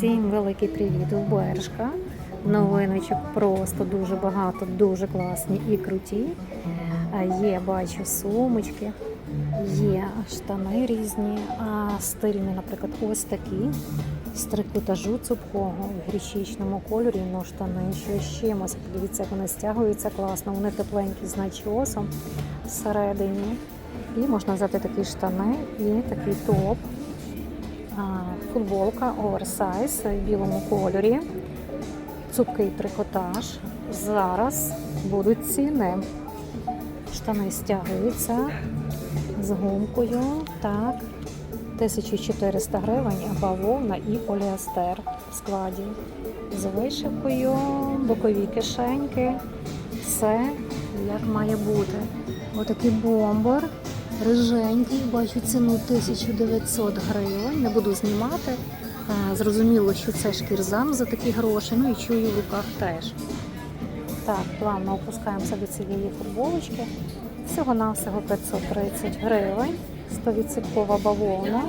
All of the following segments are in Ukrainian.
Всім великий привіт у Бершка. Новиночок просто дуже багато, дуже класні і круті. Є, бачу, сумочки, є штани різні, а стильні, наприклад, ось такі. З трикотажу цупкого в гречичному кольорі, ну штани, що з чимось. Подивіться, вони стягуються класно, вони тепленькі з начосом всередині. І можна взяти такі штани і такий топ. Футболка оверсайз в білому кольорі. Цупкий трикотаж. Зараз будуть ціни. Штани стягуються з гумкою. Так. 1400 гривень бавовна і поліестер в складі. З вишивкою, бокові кишеньки. Все як має бути. Отакий бомбер. Риженький, бачу ціну 1900 гривень. Не буду знімати. Зрозуміло, що це шкірзам за такі гроші. Ну і чую в руках теж. Так, плавно опускаємося до цієї футболочки. Всього-навсього 530 гривень, 100% бавовна.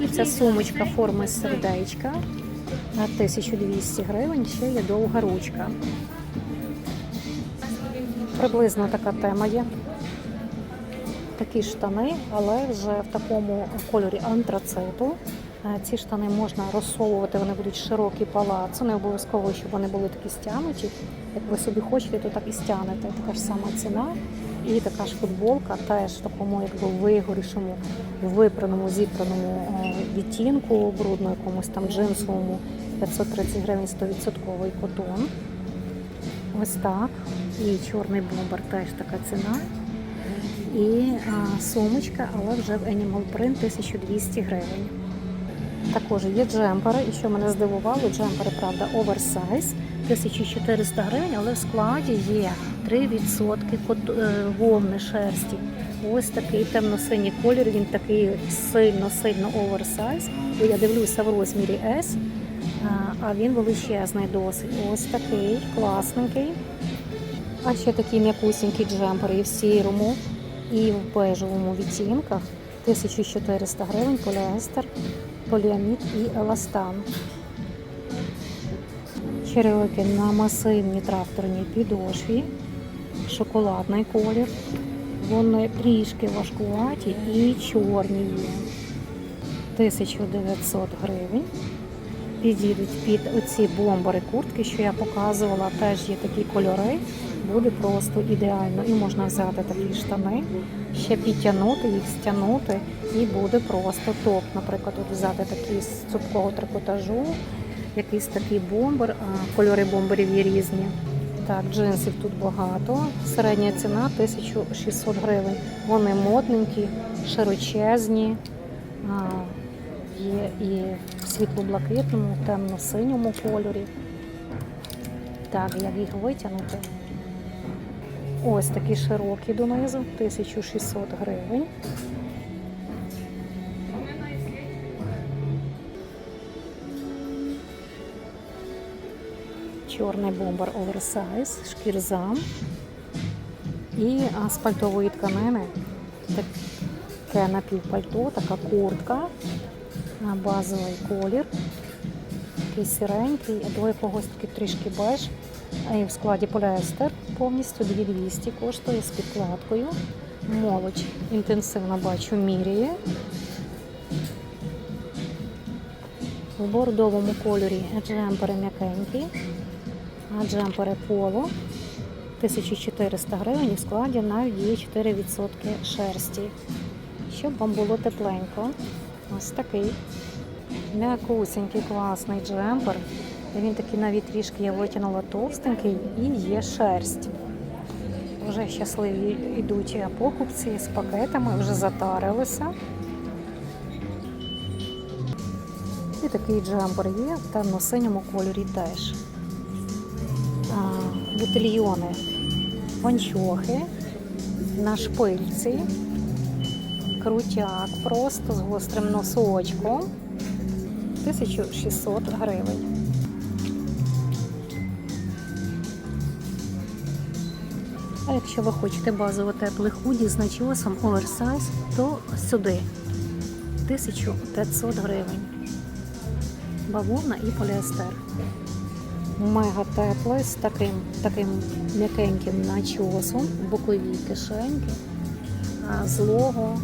І ця сумочка форми сердечка на 1200 гривень. Ще є довга ручка. Приблизно така тема є. Такі штани, але вже в такому кольорі антрациту. Е, Ці штани можна розсовувати, вони будуть широкі палацу, не обов'язково, щоб вони були такі стягнуті. Як ви собі хочете, то так і стягнете. Така ж сама ціна. І така ж футболка теж в такому якби вигорішому, випраному, зіпраному е, відтінку, брудно якомусь там джинсовому 530 гривень 100% котон. Ось так. І чорний бомбер теж така ціна. І а, сумочка, але вже в Animal Print 1200 гривень. Також є джемпери, і що мене здивувало, джемпери, правда, оверсайз 1400 гривень, але в складі є 3% кот- е, вовни шерсті. Ось такий темно-синій колір, він такий сильно-сильно оверсайз. Бо я дивлюся в розмірі S, а, він величезний досить. Ось такий, класненький. А ще такі м'якусінькі джемпери в сірому, і в бежевому відтінках. 1400 гривень, поліестер, поліамід і еластан. Черевики на масивній тракторній підошві, шоколадний колір. Вони трішки важкуваті і чорні є. 1900 гривень. Підійдуть під оці бомбери куртки, що я показувала, теж є такі кольори. Буде просто ідеально. І можна взяти такі штани, ще підтягнути їх, стягнути, і буде просто топ. Наприклад, от взяти такі з цупкого трикотажу, якийсь такий бомбер, а кольори бомберів є різні. Так, джинсів тут багато. Середня ціна 1600 гривень. Вони модненькі, широчезні. Є і світло-блакитному, темно-синьому кольорі. Так, як їх витягнути? Ось такі широкі донизу, 1600 гривень. Чорний бомбер оверсайз, шкірзам і асфальтової тканини. Таке напівпальто, така куртка, а, базовий колір, такий сіренький, до якогось таки трішки беж. І в складі поліестер повністю 2200 коштує з підкладкою. Молодь інтенсивно бачу міряє. В бордовому кольорі джемпери м'якенькі, а джемпери поло 1400 гривень і в складі навіть є 4% шерсті. Щоб вам було тепленько. Ось такий м'якусенький класний джемпер. Він такий навіть трішки я витягнула товстенький і є шерсть. Вже щасливі йдуть покупці з пакетами, вже затарилися. І такий джемпер є в темно-синьому кольорі теж. Бутильйони, панчохи на шпильці, крутяк просто з гострим носочком. 1600 гривень. А якщо ви хочете базово теплий худі з начосом оверсайз, то сюди 1500 гривень. бавовна і поліестер. Мега теплий з таким, таким м'якеньким начосом, бокові кишеньки, з лого,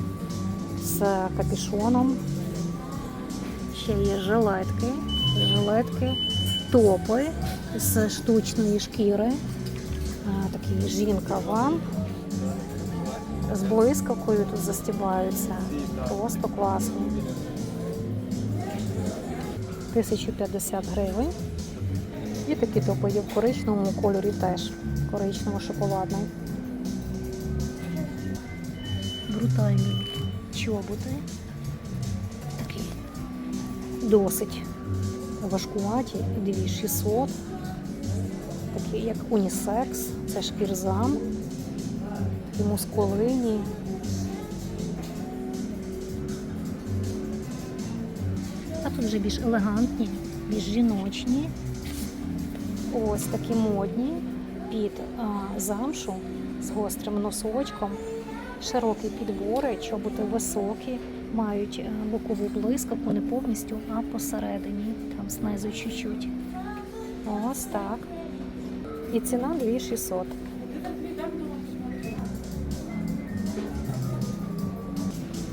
з капюшоном. Ще є жилетки, жилетки, топи з штучної шкіри. Такі жінка вам. З блискавкою тут застібаються. Просто класно. 1050 гривень. І такі топи є в коричневому кольорі теж. Коричнево-шоколадний. Брутальні чоботи. Такі досить важкуваті. 2600. Такі як унісекс, це шкірзам, такі мускулині. А тут вже більш елегантні, більш жіночні. Ось такі модні під а, замшу з гострим носочком, широкі підбори, чоботи високі, мають е, бокову блискавку не повністю, а посередині, там знизу чуть-чуть. Ось так. І ціна 2600.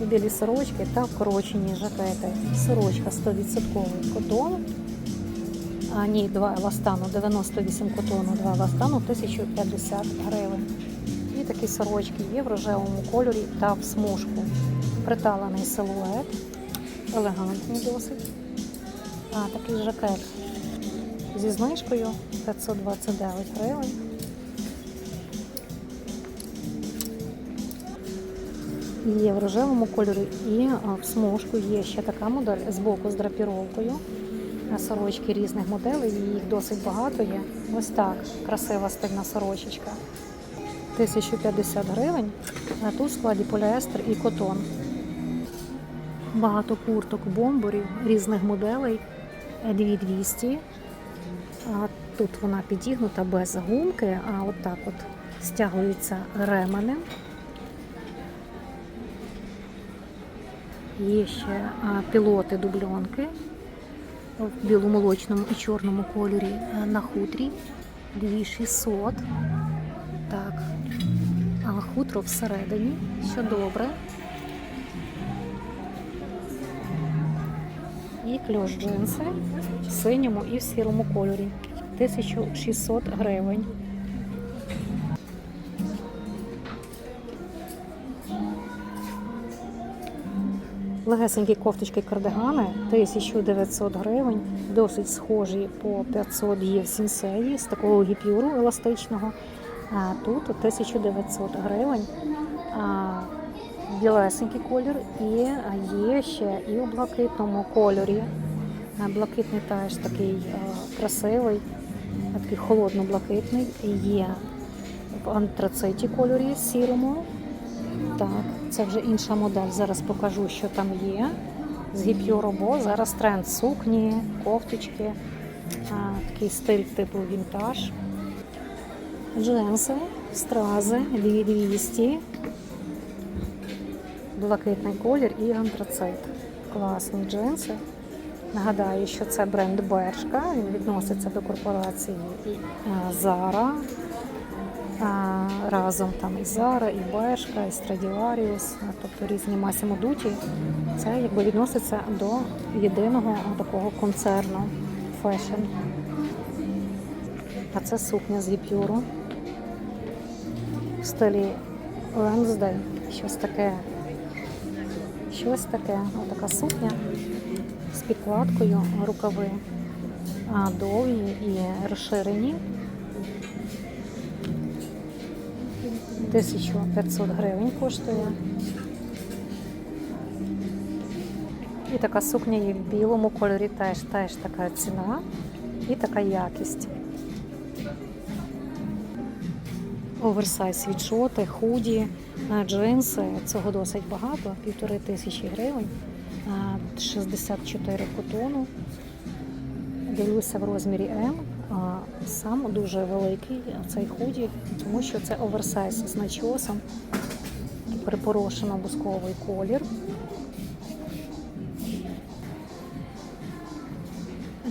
І білі сорочки та вкорочені жакети. Сорочка 100% котон. А ні, два еластану, 98 котону, два еластану, 1050 гривень. Такі сорочки є в рожевому кольорі та в смужку. Приталений силует, елегантний досить. А такий жакет зі знижкою 529 гривень. Є в рожевому кольорі і в смужку є ще така модель з боку з драпіровкою. Сорочки різних моделей, їх досить багато є. Ось так, красива стильна сорочечка. 1050 гривень, а тут складі поліестер і котон. Багато курток, бомборів різних моделей. 2200. А тут вона підігнута без гумки, а от от стягується ременем. Є ще пілоти дубльонки в біломолочному і чорному кольорі на хутрі 2600. Хутро всередині, що добре. І кльош джинси в синьому і в сірому кольорі. 1600 гривень. Легесенькі кофточки кардигани 1900 гривень, досить схожі по 500 є в сінсеї з такого гіпюру еластичного. А тут 1900 гривень. Білесенький колір і є ще і у блакитному кольорі. Блакитний теж такий а, красивий, такий холодно-блакитний. Є в антрациті кольорі сірому. Так, це вже інша модель. Зараз покажу, що там є. З гіп'юро, бо зараз тренд сукні, кофточки, такий стиль типу вінтаж. Джинси, стрази, 2200. Блакитний колір і антрацит. Класні джинси. Нагадаю, що це бренд Бершка. Він відноситься до корпорації Zara. Разом там і Zara, і Бершка, і Stradivarius, тобто різні Massimo Dutti. Це якби відноситься до єдиного такого концерну фешн. А це сукня з гіпюру стилі Wednesday. Щось таке. Щось таке. Отака сукня з підкладкою, рукави довгі і розширені. 1500 гривень коштує. І така сукня є в білому кольорі, теж, теж така ціна і така якість. Оверсайз світшоти, худі, джинси. Цього досить багато, півтори тисячі гривень, 64 котону. Дивлюся в розмірі М. Сам дуже великий цей худі, тому що це оверсайз з начосом, припорошено бусковий колір.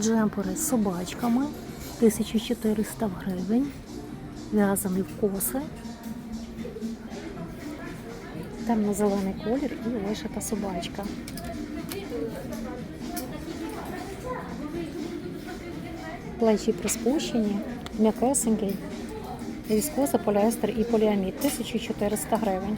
джемпери з собачками 1400 гривень. В'язаний в коси. Темно-зелений колір і вишита собачка. Плечі приспущені, м'якесенький, віскоза, поліестер і поліамід 1400 гривень.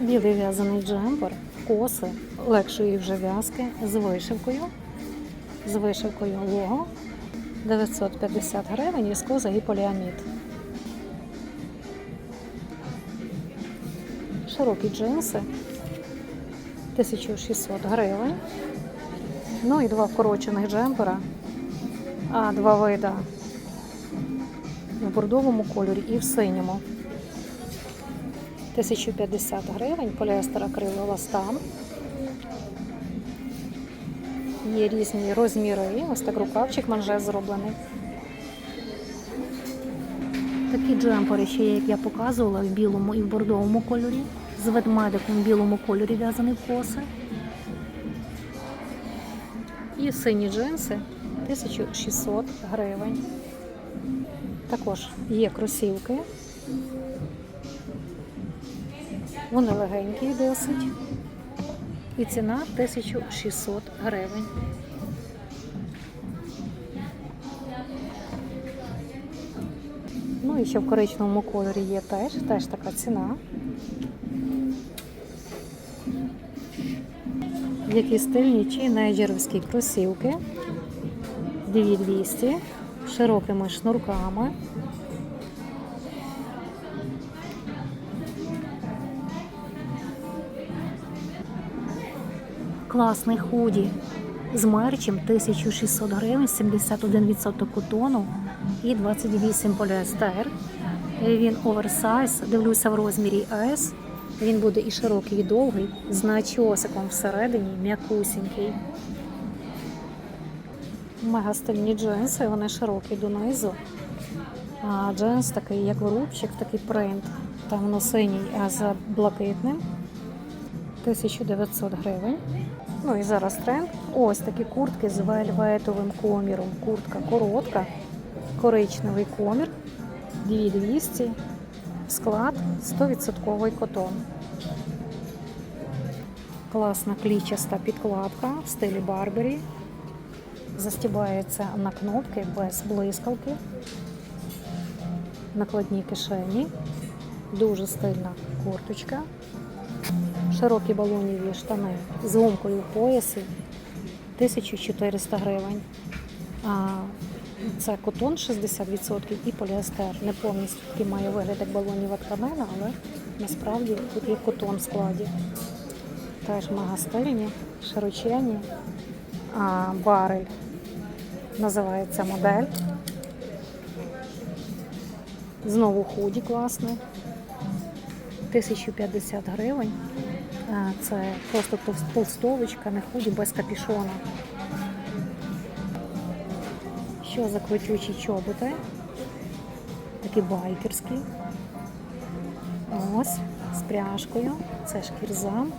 Білий в'язаний джемпер, коси легшої вже в'язки з вишивкою. З вишивкою лого 950 гривень, віскоза і поліамід. Широкі джинси 1600 гривень. Ну і два вкорочених джемпера, а два вида в бордовому кольорі і в синьому. 1050 гривень, поліестер акрилу ластан. Є різні розміри. Ось так рукавчик манжет зроблений. Такі джемпери ще є, як я показувала, в білому і в бордовому кольорі. З ведмедиком в білому кольорі в'язаний коси. І сині джинси 1600 гривень. Також є кросівки. Вони легенькі досить. І ціна 1600 гривень. Ну і ще в коричневому кольорі є теж, теж така ціна. Які стильні тінейджерівські кросівки. 2200 з широкими шнурками. Класний худі з мерчем 1600 гривень, 71% котону і 28 поліестер. Він оверсайз, дивлюся в розмірі S. Він буде і широкий, і довгий, з начосиком всередині, м'якусінький. Мега стильні джинси, вони широкі донизу. А джинс такий, як вирубчик, такий принт. Темно-синій, а з блакитним. 1900 гривень. Ну і зараз тренд. Ось такі куртки з вельветовим коміром. Куртка коротка, коричневий комір, 2200, склад 100% котон. Класна клічаста підкладка в стилі Барбері. Застібається на кнопки без блискавки. Накладні кишені. Дуже стильна курточка широкі балоніві штани з гумкою в поясі 1400 гривень. А це котон 60% і поліестер. Не повністю такий має вигляд як балоніва тканина, але насправді тут є котон в складі. Теж мега стильні, широчені. А барель називається модель. Знову худі класний. 1050 гривень. Це просто толстовочка, не худі без капішона. Що за квитючі чоботи? Такі байкерські. Ось, з пряжкою. Це шкірзам.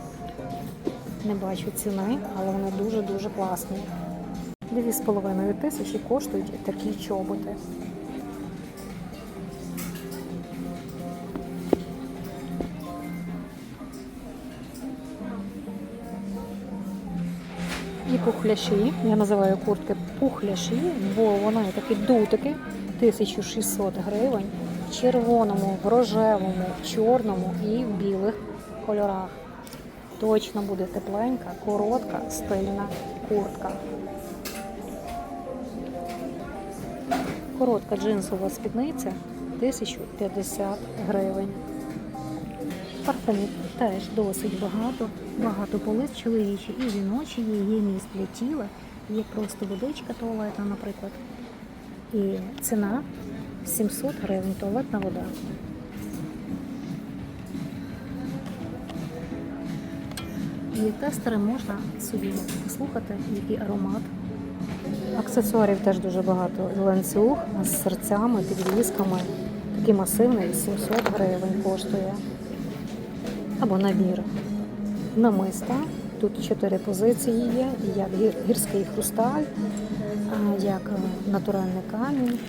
Не бачу ціни, але вони дуже-дуже класні. Дві з половиною тисячі коштують такі чоботи. І пухляші. Я називаю куртки пухляші, бо вони такі дутики 1600 гривень в червоному, в рожевому, в чорному і в білих кольорах. Точно буде тепленька, коротка, стильна куртка. Коротка джинсова спідниця 1050 гривень. Парфумів теж досить багато. Багато полиць чоловічі і жіночі є, місць для тіла, є просто водичка туалетна, наприклад. І ціна 700 гривень туалетна вода. І тестери можна собі послухати, який аромат. Аксесуарів теж дуже багато. Ланцюг з серцями, підвісками. Такий масивний 700 гривень коштує. Або набір намиста. Тут чотири позиції є, як гірський хрусталь, як е, натуральний камінь.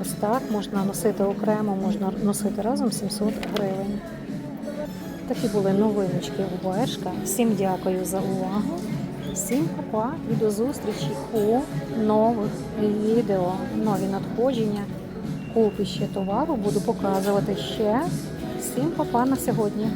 Ось так можна носити окремо, можна носити разом 700 гривень. Такі були новиночки у Бершка. Всім дякую за увагу. Всім папа і до зустрічі у нових відео, нові надходження, купи ще товару. Буду показувати ще. Всім папа на сьогодні.